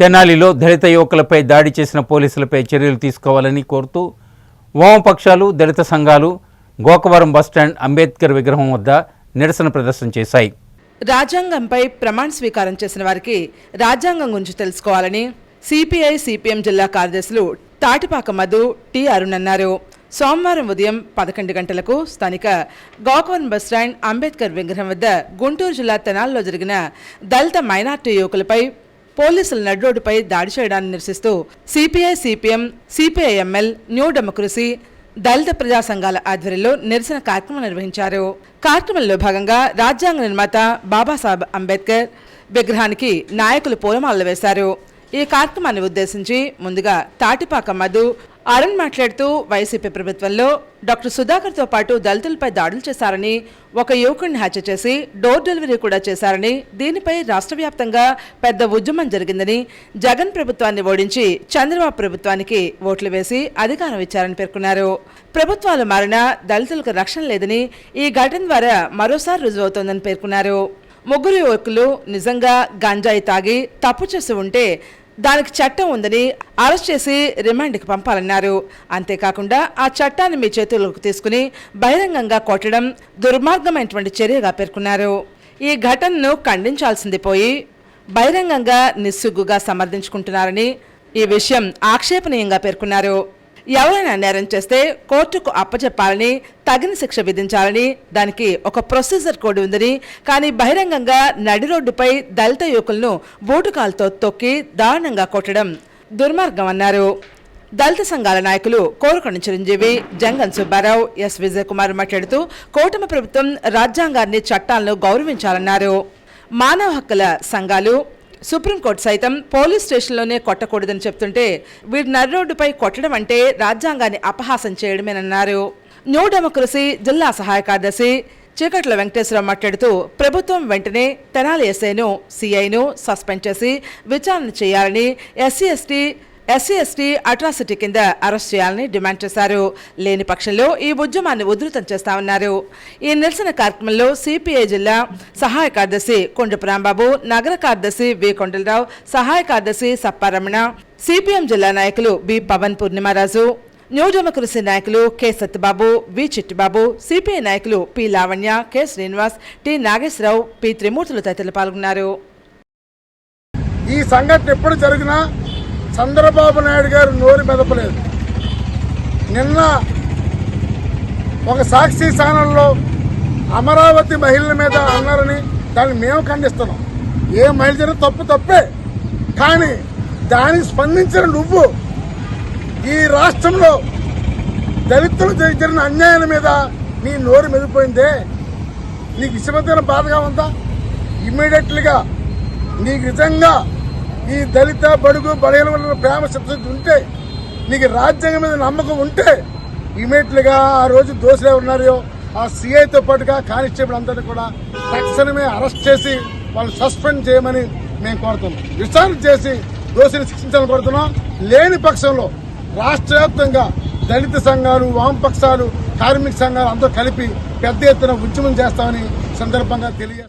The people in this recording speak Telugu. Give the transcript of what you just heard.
తెనాలిలో దళిత యువకులపై దాడి చేసిన పోలీసులపై చర్యలు తీసుకోవాలని కోరుతూ వామపక్షాలు దళిత సంఘాలు గోకవరం బస్టాండ్ అంబేద్కర్ విగ్రహం వద్ద నిరసన ప్రదర్శన చేశాయి. రాజ్యాంగంపై ప్రమాణ స్వీకారం చేసిన వారికి రాజ్యాంగం గురించి తెలుసుకోవాలని సిపిఐ సిపిఎం జిల్లా కార్యదర్శులు తాటిపాక మధు టి అరుణ్ అన్నారు. సోమవారం ఉదయం పదకొండు గంటలకు స్థానిక గోకవరం బస్టాండ్ అంబేద్కర్ విగ్రహం వద్ద గుంటూరు జిల్లా తెనాల్లో జరిగిన దళిత మైనార్టీ యువకులపై పోలీసుల నడ్రోడ్డుపై దాడి చేయడాన్ని నిరసిస్తూ CPI CPM CPIML new democracy దళిత ప్రజా సంఘాల ఆధ్వర్యంలో నిరసన కార్యక్రమం నిర్వహించారు. కార్యక్రమంలో భాగంగా రాజ్యాంగ నిర్మాత బాబాసాహెబ్ అంబేద్కర్ విగ్రహానికి నాయకులు పూలమాలలు వేశారు. ఈ కార్యక్రమాన్ని ఉద్దేశించి ముందుగా తాటిపాక మధు అరుణ్ మాట్లాడుతూ వైసీపీ ప్రభుత్వంలో డాక్టర్ సుధాకర్తో పాటు దళితులపై దాడులు చేశారని ఒక యువకుడిని హత్య చేసి డోర్ డెలివరీ కూడా చేశారని దీనిపై రాష్ట్ర వ్యాప్తంగా పెద్ద ఉద్యమం జరిగిందని జగన్ ప్రభుత్వాన్ని ఓడించి చంద్రబాబు ప్రభుత్వానికి ఓట్లు వేసి అధికారం ఇచ్చారని పేర్కొన్నారు. ప్రభుత్వాలు మారినా దళితులకు రక్షణ లేదని ఈ ఘటన ద్వారా మరోసారి రుజువవుతోందని పేర్కొన్నారు. ముగ్గురు యువకులు నిజంగా గంజాయి తాగి తప్పు చేసి ఉంటే దానికి చట్టం ఉందని అరెస్ట్ చేసి రిమాండ్కి పంపాలన్నారు. అంతేకాకుండా ఆ చట్టాన్ని మీ చేతుల్లోకి తీసుకుని బహిరంగంగా కొట్టడం దుర్మార్గమైనటువంటి చర్యగా పేర్కొన్నారు. ఈ ఘటనను ఖండించాల్సింది పోయి బహిరంగంగా నిస్సిగ్గుగా సమర్థించుకుంటున్నారని ఈ విషయం ఆక్షేపణీయంగా పేర్కొన్నారు. ఎవరైనా నేరం చేస్తే కోర్టుకు అప్పచెప్పాలని తగిన శిక్ష విధించాలని దానికి ఒక ప్రొసీజర్ కోడ్ ఉందని కానీ బహిరంగంగా నడి రోడ్డుపై దళిత యువకులను బూటుకాలతో తొక్కి దారుణంగా కొట్టడం దుర్మార్గం అన్నారు. దళిత సంఘాల నాయకులు కోరుకొండ చిరంజీవి జంగన్ సుబ్బారావు ఎస్ విజయ్ కుమార్ మాట్లాడుతూ కూటమి ప్రభుత్వం రాజ్యాంగాన్ని చట్టాలను గౌరవించాలన్నారు. మానవ హక్కుల సంఘాలు సుప్రీంకోర్టు సైతం పోలీస్ స్టేషన్లోనే కొట్టకూడదని చెప్తుంటే వీడు నర్రోడ్డుపై కొట్టడం అంటే రాజ్యాంగాన్ని అపహాసం చేయడమేనన్నారు. న్యూ డెమోక్రసీ జిల్లా సహాయ కార్యదర్శి చీకట్ల వెంకటేశ్వరరావు మాట్లాడుతూ ప్రభుత్వం వెంటనే తెనాలి ఎస్ఐను సిఐను సస్పెండ్ చేసి విచారణ చేయాలని SC ST SC ST atrocity కింద అరెస్ట్ చేయాలని డిమాండ్ చేశారు. లేని పక్షంలో ఈ ఉద్యమాన్ని ఉధృతం చేస్తామన్నారు. ఈ నిరసన కార్యక్రమంలో సిపిఐ జిల్లా సహాయ కార్యదర్శి కొండపురాంబాబు నగర కార్యదర్శి వి కొండలరావు సహాయ కార్యదర్శి సప్పారమణ సిపిఎం జిల్లా నాయకులు B Pavan Purnimaraju new democracy నాయకులు K Satyababu V Chittibabu CPI నాయకులు P Lavanya K Srinivas T Nageswararao P Trimurthulu తదితరులు పాల్గొన్నారు. ఈ సంఘటన ఎప్పుడు జరిగినా చంద్రబాబు నాయుడు గారు నోరు మెదపలేదు. నిన్న ఒక సాక్షి ఛానల్లో అమరావతి మహిళల మీద అన్నారని దాన్ని మేము ఖండిస్తున్నాం. ఏ మహిళ జరిగిన తప్పు తప్పే. కానీ దానికి స్పందించిన నువ్వు ఈ రాష్ట్రంలో దళితులు జరిగిన అన్యాయాల మీద నీ నోరు మెదిపోయిందే. నీకు విషమతమైన బాధగా ఉందా? ఇమ్మీడియట్లీగా నీకు నిజంగా ఈ దళిత బడుగు బలహీన వర్గాల ప్రేమ శబ్దం ఉంటే నీకు రాజ్యాంగం మీద నమ్మకం ఉంటే ఇమీడియట్లుగా ఆ రోజు దోషులే ఉన్నారో ఆ సీఐతో పాటుగా కానిస్టేబుల్ అందరినీ కూడా తక్షణమే అరెస్ట్ చేసి వాళ్ళు సస్పెండ్ చేయమని మేము కోరుతున్నాం. విచారణ చేసి దోషిని శిక్షించాలని కోరుతున్నాం. లేని పక్షంలో రాష్ట్ర వ్యాప్తంగా దళిత సంఘాలు వామపక్షాలు కార్మిక సంఘాలు అందరూ కలిపి పెద్ద ఎత్తున ఉద్యమం చేస్తామని సందర్భంగా తెలియ